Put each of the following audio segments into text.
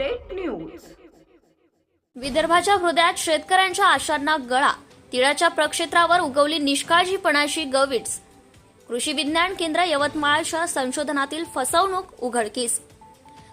Update news विदर्भाच्या हृदयात शेतकऱ्यांच्या आशांना गळा. तिळाच्या प्रक्षेत्रावर उगवली निष्काळजीपणाची गविट्स. कृषी विज्ञान केंद्र यवतमाळच्या संशोधनातील फसवणूक उघडकीस.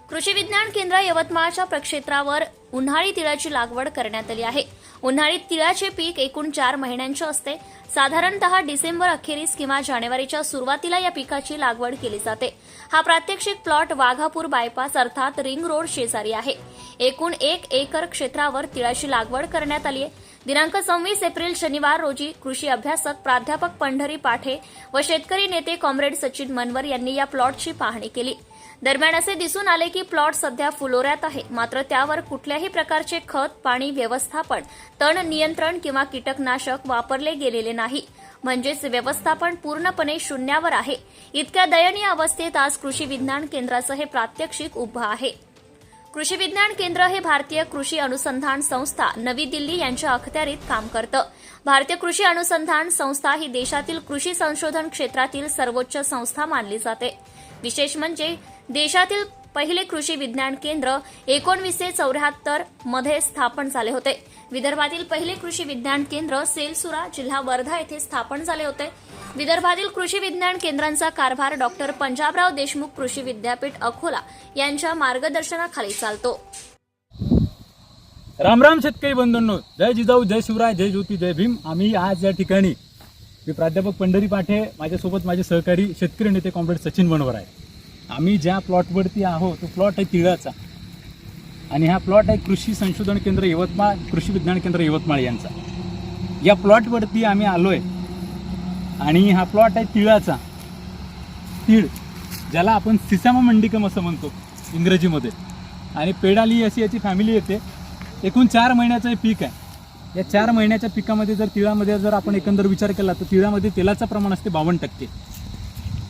कृषी विज्ञान केंद्र यवतमाळच्या प्रक्षेत्रावर उन्हाळी तिळाची लागवड करण्यात आली आहे. उन्हाळी तिळाचे पीक एकूण चार महिन्यांचे असते. साधारणतः डिसेंबर अखेरीस किंवा जानेवारीच्या सुरुवातीला या पिकाची लागवड केली जाते. हा प्रात्यक्षिक प्लॉट वाघापूर बायपास अर्थात रिंग रोड शेजारी आहे. एकूण एक एकर क्षेत्रावर तिळाची लागवड करण्यात आली आहे. दिनांक सव्वीस एप्रिल शनिवार रोजी कृषी अभ्यासक प्राध्यापक पंढरी पाठे व शेतकरी नेते कॉम्रेड सचिन मनवर यांनी या प्लॉटची पाहणी केली. दरम्यान असे दिसून आले की प्लॉट सध्या फुलोऱ्यात आहे. मात्र त्यावर कुठल्याही प्रकारचे खत पाणी व्यवस्थापन तण नियंत्रण किंवा कीटकनाशक वापरले गेलेले नाही. म्हणजेच व्यवस्थापन पूर्णपणे शून्यावर आहे. इतक्या दयनीय अवस्थेत आज कृषी विज्ञान केंद्राचं हे प्रात्यक्षिक उभं आहे. कृषी विज्ञान केंद्र हे भारतीय कृषी अनुसंधान संस्था नवी दिल्ली यांच्या अखत्यारीत काम करतं. भारतीय कृषी अनुसंधान संस्था ही देशातील कृषी संशोधन क्षेत्रातील सर्वोच्च संस्था मानली जाते. विशेष म्हणजे देशातील पहिले कृषी विज्ञान केंद्र एकोणवीसशे चौऱ्याहत्तरमध्ये स्थापन झाले होते. विदर्भातील पहिले कृषी विज्ञान केंद्र सेलसुरा जिल्हा वर्धा येथे स्थापन झाले होते. विदर्भातील कृषी विज्ञान केंद्रांचा कारभार डॉक्टर पंजाबराव देशमुख कृषी विद्यापीठ अकोला यांच्या मार्गदर्शनाखाली चालतो. रामराम शेतकरी बंधूंनो. जय जिजाऊ जय शिवराय जय ज्योती जय भीम. आम्ही आज या ठिकाणी मी प्राध्यापक पंढरी पाठे माझ्यासोबत माझे सहकारी शेतकरी नेते कॉम्रेड सचिन बनवर आहे आम्ही ज्या प्लॉटवरती आहो तो प्लॉट आहे तिळाचा. आणि हा प्लॉट आहे कृषी संशोधन केंद्र यवतमाळ कृषी विज्ञान केंद्र यवतमाळ यांचा. या प्लॉटवरती आम्ही आलो आहे आणि हा प्लॉट आहे तिळाचा. तीळ ज्याला आपण सिसामा मंडिकम असं म्हणतो इंग्रजीमध्ये. आणि पेडाली अशी याची फॅमिली येते. एकूण चार महिन्याचं हे पीक आहे. या चार महिन्याच्या पिकामध्ये जर तिळामध्ये जर आपण एकंदर विचार केला तर तिळामध्ये तेलाचं प्रमाण असते बावन्न टक्के.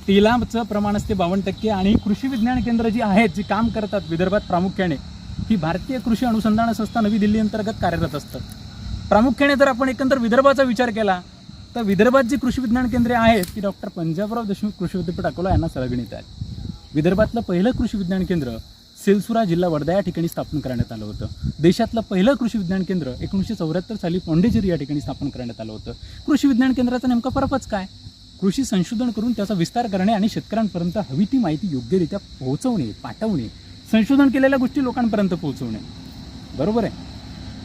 तेलाचं प्रमाण असते बावन्न टक्के आणि कृषी विज्ञान केंद्र जी आहेत जी काम करतात विदर्भात प्रामुख्याने ही भारतीय कृषी अनुसंधान संस्था नवी दिल्ली अंतर्गत कार्यरत असतं. प्रामुख्याने जर आपण एकंदर विदर्भाचा विचार केला तर विदर्भात जी कृषी विज्ञान केंद्रे आहेत ती डॉक्टर पंजाबराव देशमुख कृषी विद्यापीठ अकोला यांना संलग्नित आहेत. विदर्भातलं पहिलं कृषी विज्ञान केंद्र सेलसुरा जिल्हा वर्धा या ठिकाणी स्थापन करण्यात आलं होतं. देशातलं पहिलं कृषी विज्ञान केंद्र एकोणीसशे चौऱ्याहत्तर साली पॉंडेचेरी या ठिकाणी स्थापन करण्यात आलं होतं. कृषी विज्ञान केंद्राचा नेमका फरकच काय? कृषी संशोधन करून त्याचा विस्तार करणे आणि शेतकऱ्यांपर्यंत हवी ती माहिती योग्यरित्या पोहोचवणे पाठवणे संशोधन केलेल्या गोष्टी लोकांपर्यंत पोहोचवणे. बरोबर आहे?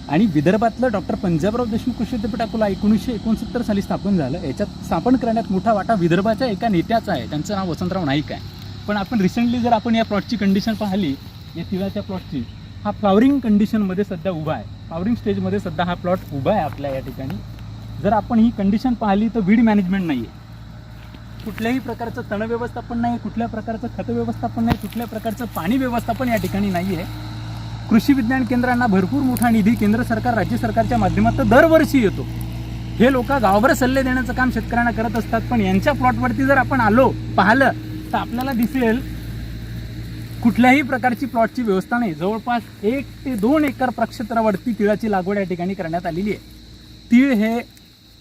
आणि विदर्भातलं डॉक्टर पंजाबराव देशमुख कृषी विद्यापीठ अकोला एकोणीसशे एकोणसत्तर साली स्थापन झालं. याच्यात स्थापन करण्यात मोठा वाटा विदर्भाच्या एका नेत्याचा आहे. त्यांचं नाव वसंतराव नाईक आहे. पण आपण रिसेंटली जर आपण या प्लॉटची कंडिशन पाहिली या तिळाच्या प्लॉटची हा फ्लॉवरिंग कंडिशनमध्ये सध्या उभा आहे. फ्लॉवरिंग स्टेजमध्ये सध्या हा प्लॉट उभा आहे आपल्या या ठिकाणी. जर आपण ही कंडिशन पाहिली तर वीड मॅनेजमेंट नाही आहे कुठल्याही प्रकारचं तण व्यवस्थापन नाही कुठल्या प्रकारचं खत व्यवस्थापन नाही कुठल्या प्रकारचं पाणी व्यवस्थापन या ठिकाणी नाही आहे कृषी विज्ञान केंद्रांना भरपूर मोठा निधी केंद्र सरकार राज्य सरकारच्या माध्यमातून दरवर्षी येतो. हे लोक गावभर सल्ले देण्याचं काम शेतकऱ्यांना करत असतात पण यांच्या प्लॉटवरती जर आपण आलो पाहिलं तर आपल्याला दिसेल कुठल्याही प्रकारची प्लॉटची व्यवस्था नाही. जवळपास एक ते दोन एकर प्रक्षेत्रावरती तिळाची लागवड या ठिकाणी करण्यात आलेली आहे. तीळ हे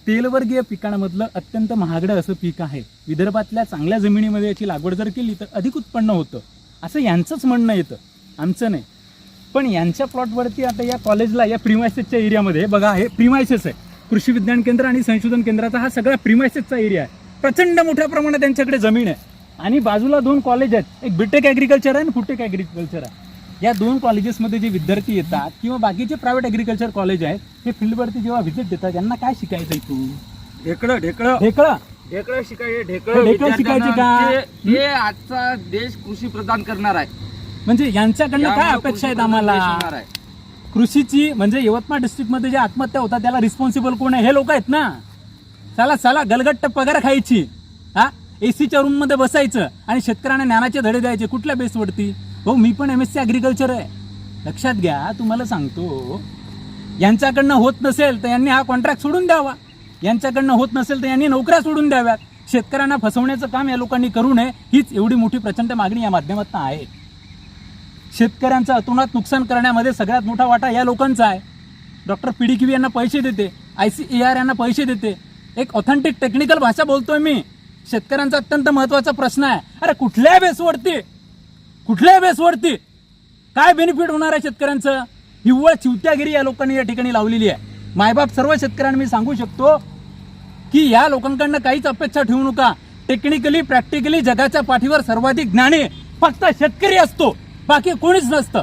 तेलवर्गीय पिकांमधलं अत्यंत महागडं असं पीक आहे. विदर्भातल्या चांगल्या जमिनीमध्ये याची लागवड जर केली तर अधिक उत्पन्न होतं. असं यांचंच म्हणणं येतं. आमचं नाही. पण यांच्या प्लॉटवरती आता या कॉलेजला या प्रिमायसेसच्या एरियामध्ये बघा हे प्रिमायसेस आहे. कृषी विज्ञान केंद्र आणि संशोधन केंद्राचा हा सगळा प्रिमायसेसचा एरिया आहे. प्रचंड मोठ्या प्रमाणात त्यांच्याकडे जमीन आहे. आणि बाजूला दोन कॉलेज आहेत. एक बीटेक ॲग्रिकल्चर आहे आणि फुटेक ॲग्रिकल्चर आहे. या दोन कॉलेजेसमध्ये जे विद्यार्थी येतात किंवा बाकीचे प्रायव्हेट ॲग्रिकल्चर कॉलेज आहेत हे फील्डवरती जेव्हा व्हिजिट देतात यांना काय शिकायचं इथून ढेकळं ढेकळं. ढेकळा? ढेकळं शिकायचे हे ढेकळं ढेकळं शिकायचे का? जे आजचा देश कृषी प्रदान करणार आहे. म्हणजे यांच्याकडनं काय अपेक्षा आहेत आम्हाला. कृषीची म्हणजे यवतमाळ डिस्ट्रिक्टमध्ये जे आत्महत्या होतात त्याला रिस्पॉन्सिबल कोण आहे? हे लोक आहेत ना? चला चला गलगट्ट पगार खायची. हा? एसीच्या सीच्या रूममध्ये बसायचं आणि शेतकऱ्यांना ज्ञानाचे धडे द्यायचे. कुठल्या बेसवरती? हो मी पण एम एस सी ॲग्रिकल्चर आहे. लक्षात घ्या तुम्हाला सांगतो. यांच्याकडनं होत नसेल तर यांनी हा कॉन्ट्रॅक्ट सोडून द्यावा. यांच्याकडनं होत नसेल तर यांनी नोकऱ्या सोडून द्याव्यात. शेतकऱ्यांना फसवण्याचं काम या लोकांनी करू नये हीच एवढी मोठी प्रचंड मागणी या माध्यमातून आहे. शेतकऱ्यांचं अतोनात नुकसान करण्यामध्ये सगळ्यात मोठा वाटा या लोकांचा आहे. डॉक्टर पिडिकिवी यांना पैसे देते आय सी ए आर यांना पैसे देते. एक ऑथेंटिक टेक्निकल भाषा बोलतोय मी. शेतकऱ्यांचा अत्यंत महत्त्वाचा प्रश्न आहे. अरे कुठल्या बेसवरती? कुठल्या बेसवरती? काय बेनिफिट होणार आहे शेतकऱ्यांचं? हिवळ चिवत्यागिरी या लोकांनी या ठिकाणी लावलेली आहे. मायबाप सर्व शेतकऱ्यांना मी सांगू शकतो की या लोकांकडनं काहीच अपेक्षा ठेवू नका. टेक्निकली प्रॅक्टिकली जगाच्या पाठीवर सर्वाधिक ज्ञानी फक्त शेतकरी असतो. बाकी कोणीच नसतं.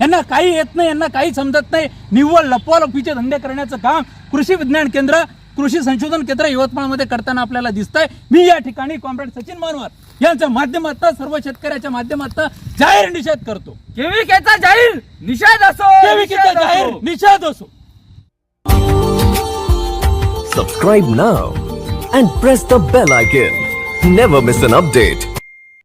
यांना काही येत नाही यांना काही समजत नाही. निव्वळ लपवालपीचे धंदे करण्याचं काम कृषी विज्ञान केंद्र कृषी संशोधन केंद्र यवतमाळमध्ये करताना आपल्याला दिसतंय मी या ठिकाणी कॉम्रेड सचिन मानवर यांच्या माध्यमातून सर्व शेतकऱ्याच्या माध्यमातून जाहीर निषेध करतो केविकेचा जाहीर निषेध असो केविकेचा जाहीर. निषेध असो Subscribe now and press the bell icon. Never miss an update.